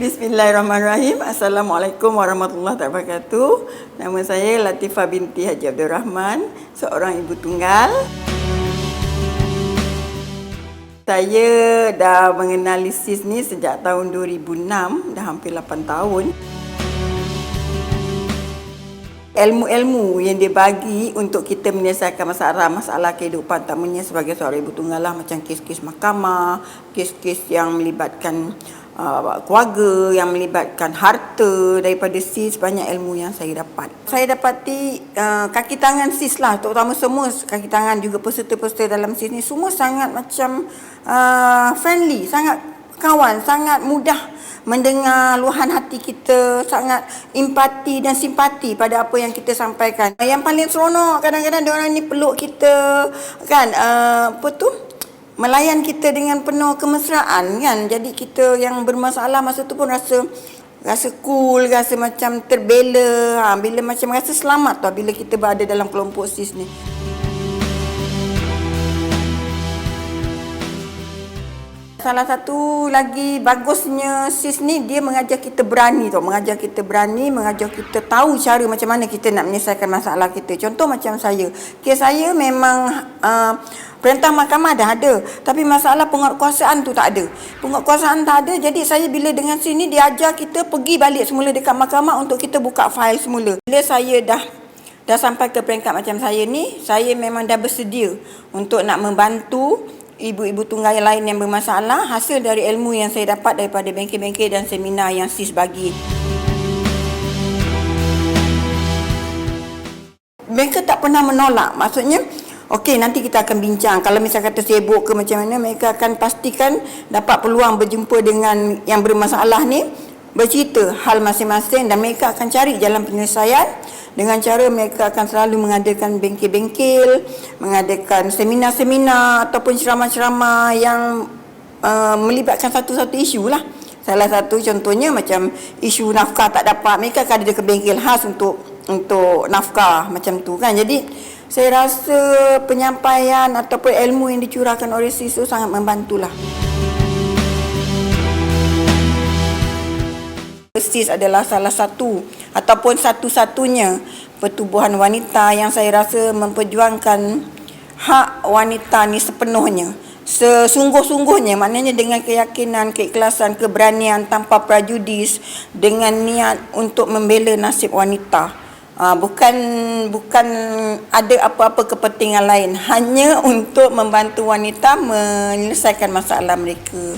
Bismillahirrahmanirrahim. Assalamualaikum warahmatullahi wabarakatuh. Nama saya Latifah binti Haji Abdul Rahman, seorang ibu tunggal. Saya dah mengenali SIS ni sejak tahun 2006, dah hampir 8 tahun. Ilmu-ilmu yang dia bagi untuk kita menyelesaikan masalah-masalah kehidupan tamanya sebagai seorang ibu tunggal lah macam kes-kes mahkamah, kes-kes yang melibatkan uh, keluarga, yang melibatkan harta daripada SIS banyak ilmu yang saya dapat. Saya dapati uh, kaki tangan SIS lah terutama semua kaki tangan juga peserta-peserta dalam SIS ni semua sangat macam uh, friendly, sangat kawan, sangat mudah mendengar luahan hati kita, sangat empati dan simpati pada apa yang kita sampaikan. Yang paling seronok kadang-kadang dia orang ni peluk kita kan uh, apa tu? Melayan kita dengan penuh kemesraan kan. Jadi kita yang bermasalah masa tu pun rasa rasa cool, rasa macam terbela. Ha, bila macam rasa selamat tau bila kita berada dalam kelompok sis ni. Salah satu lagi bagusnya sis ni dia mengajar kita berani tau, mengajar kita berani, mengajar kita tahu cara macam mana kita nak menyelesaikan masalah kita. Contoh macam saya, kes saya memang uh, perintah mahkamah dah ada, tapi masalah penguatkuasaan tu tak ada. Penguatkuasaan tak ada, jadi saya bila dengan sini dia ajar kita pergi balik semula dekat mahkamah untuk kita buka fail semula. Bila saya dah dah sampai ke peringkat macam saya ni, saya memang dah bersedia untuk nak membantu ibu-ibu tunggal yang lain yang bermasalah hasil dari ilmu yang saya dapat daripada bengkel-bengkel dan seminar yang SIS bagi. Mereka tak pernah menolak. Maksudnya, okey nanti kita akan bincang. Kalau misalnya kata sibuk ke macam mana, mereka akan pastikan dapat peluang berjumpa dengan yang bermasalah ni, bercerita hal masing-masing dan mereka akan cari jalan penyelesaian dengan cara mereka akan selalu mengadakan bengkel-bengkel, mengadakan seminar-seminar ataupun ceramah-ceramah yang uh, melibatkan satu-satu isu lah. Salah satu contohnya macam isu nafkah tak dapat, mereka akan ada ke bengkel khas untuk untuk nafkah macam tu kan. Jadi saya rasa penyampaian ataupun ilmu yang dicurahkan oleh SISU sangat membantulah. SIS adalah salah satu ataupun satu-satunya pertubuhan wanita yang saya rasa memperjuangkan hak wanita ni sepenuhnya. Sesungguh-sungguhnya maknanya dengan keyakinan, keikhlasan, keberanian tanpa prejudis dengan niat untuk membela nasib wanita. Uh, bukan bukan ada apa-apa kepentingan lain hanya untuk membantu wanita menyelesaikan masalah mereka.